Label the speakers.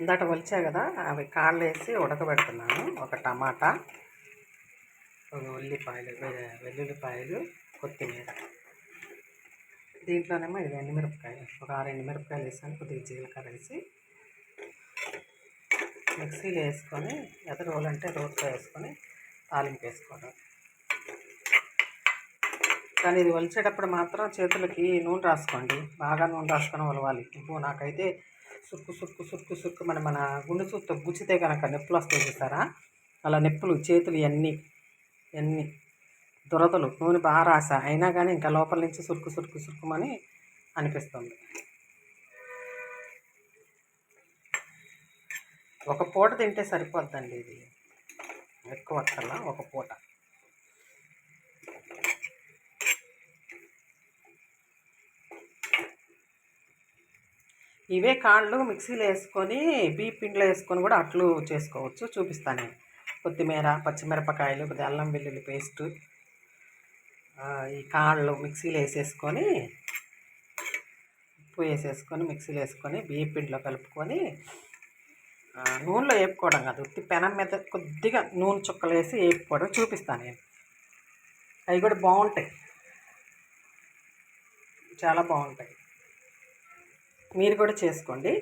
Speaker 1: ఇందాక వలిచా కదా అవి కాళ్ళు వేసి ఉడకబెడుతున్నాను. ఒక టమాటా ఒక ఉల్లిపాయలు వెల్లుల్లిపాయలు కొత్తిమీర. దీంట్లోనేమో ఇది ఎండుమిరపకాయలు. ఒక ఆరు ఎండుమిరపకాయలు వేసాను కొద్దిగా జీలకర్ర వేసి. మిక్సీలో వేసుకొని ఎదురు రోలు అంటే రోట్లో వేసుకొని తాలింపు వేసుకోవడం. కానీ ఇది వలిచేటప్పుడు మాత్రం చేతులకి నూనె రాసుకోండి. బాగా నూనె రాసుకొని వలవాలి. ఇప్పుడు నాకైతే సుక్కు సుక్కు సుక్కు సుక్కు మన మన గుండె చూస్తే గుచ్చితే కనుక నొప్పులు వస్తాయి చూసారా? అలా నొప్పులు చేతులు ఇవన్నీ ఇవన్నీ దురదలు నూనె బాగా రాసా. అయినా కానీ ఇంకా లోపల నుంచి సురుకు సురుకు సురుకుమని అనిపిస్తుంది. ఒక పూట తింటే సరిపోద్దండి ఇది. ఎక్కువ అక్కర్లా ఒక పూట. ఇవే కాళ్ళు మిక్సీలో వేసుకొని బీప్ పిండిలో వేసుకొని కూడా అట్లు చేసుకోవచ్చు. చూపిస్తాను నేను. కొత్తిమీర పచ్చిమిరపకాయలు కొద్దిగా అల్లం వెల్లుల్లి పేస్టు ఈ కాళ్ళు మిక్సీలో వేసేసుకొని ఉప్పు వేసేసుకొని మిక్సీలో వేసుకొని బియ్య పిండిలో కలుపుకొని నూనెలో వేపుకోవడం కాదు. ఉత్తి పెనం మీద కొద్దిగా నూనె చుక్కలు వేసి వేపుకోవడం చూపిస్తాను నేను. అవి కూడా బాగుంటాయి. చాలా బాగుంటాయి. మీరు కూడా చేసుకోండి.